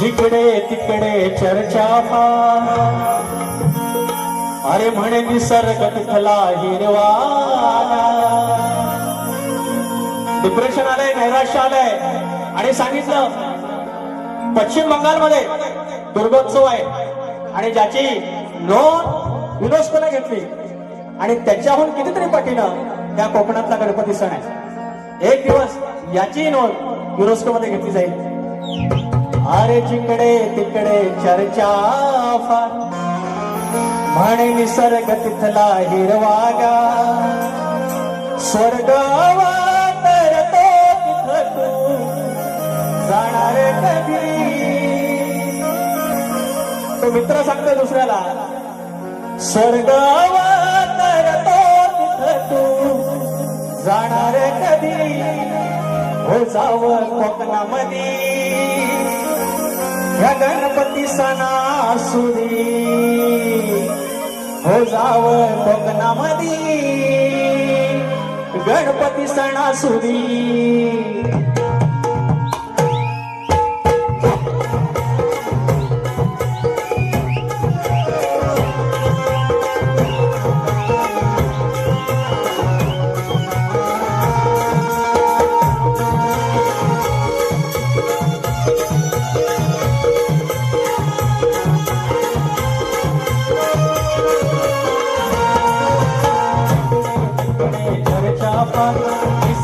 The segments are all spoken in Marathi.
जिकडे तिकडे चर्चा अरे म्हणे निसर्ग तिथला हिरवा डिप्रेशन आलंय नैराश्य आलंय. आणि सांगितलं पश्चिम बंगालमध्ये दुर्गोत्सव आहे. आणि ज्याची नोंद युनेस्कोने घेतली. आणि त्याच्याहून कितीतरी पटीनं त्या कोकणातला गणपती सण आहे. एक दिवस याची नोंद युनेस्को मध्ये घेतली जाईल. अरे जिकडे तिकडे चर्चा फार. म्हणे निसर्ग तिथला हिरवागा. स्वर्ग तरतो तिथ तू जाणार कधी? तो मित्र सांगतो दुसऱ्याला स्वर्ग तरतो तिथ तू जाणार कधी? हो जाव कोकणामध्ये. या गणपती सणासुरी हो जाव कोकणामधी गणपती सणासुरी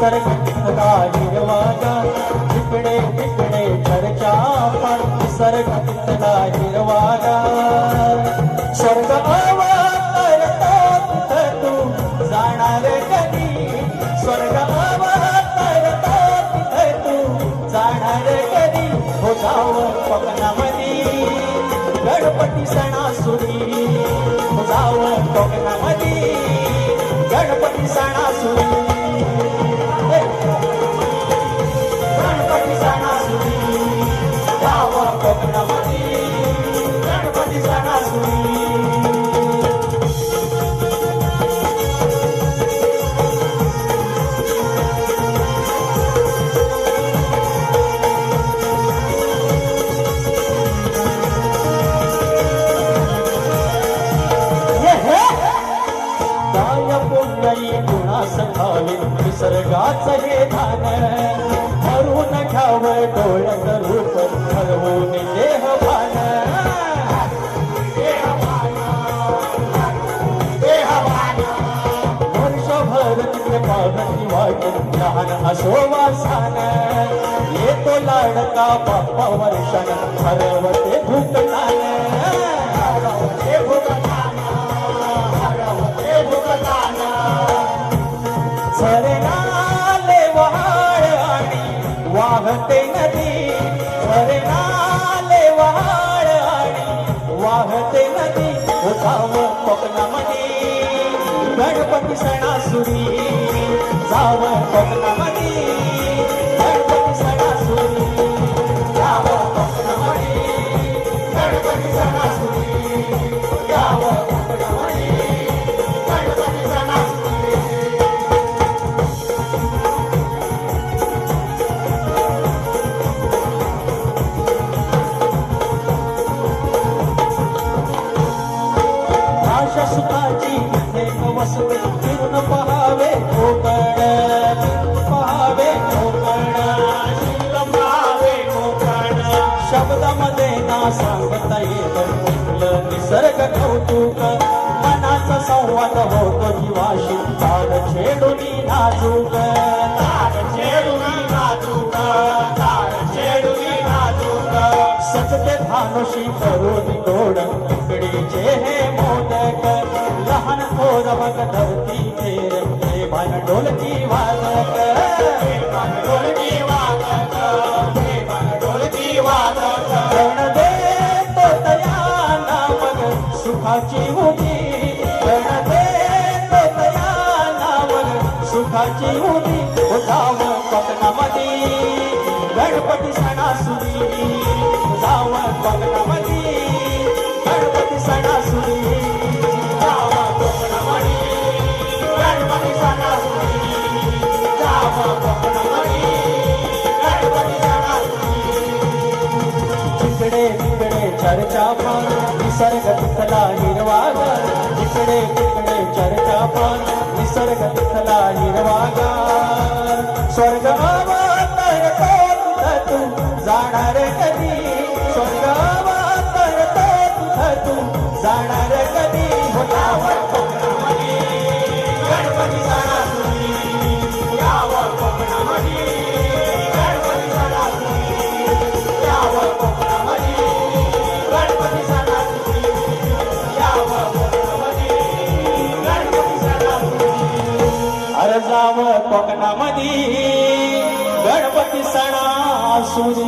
निसर्ग तिथला हिरवागा तिकडे तिकडे चर्चा हिरवागा स्वर्ग अवतरतो तिथ तू जाणार कधी स्वर्ग अवतरतो तिथ तू जाणार कधी? हो जाव गणपती सणासुरी. हो जाव कोकणामध्ये गणपती सणासुरी. गणपती सणासुरी हे. धान हरून घ्यावं डोळ्यात लहान असो वासान येतो लाडका बाप्पा वर्षान. हरवते भूकतान हरवते भूकतान हरवते भूकतान झरनाले वहाळ आणि वाहते नदी. झरनाले वहाळ आणि वाहते नदी. जाव कोकणामध्ये. गणपती सणासुरी. जाव कोकणामध्ये सांगता येत निसर्ग कौतुक. मनाचा संवाद होतो जीवाशी ताड छेडूनी नाजूक. ताड छेडूनी नाजूक. ताड छेडूनी नाजूक. सजते भानुशी करून गोड इकडीचे हे मोदक. लहान थोर धरती फेर हे भान ढोलकी वादक सुखाची होती जाव पटनामध्ये गणपती सणासुरी. जाव पटनामध्ये गणपती सणासुरी. जाव पटनामध्ये गणपती सणासुरी. जाव पटनामध्ये तिथला हिरवागर तिकडे तिकडे चर्चा पण निसर्ग स्वर्ग अरे जावं कोकणामध्ये गणपती सणासुदी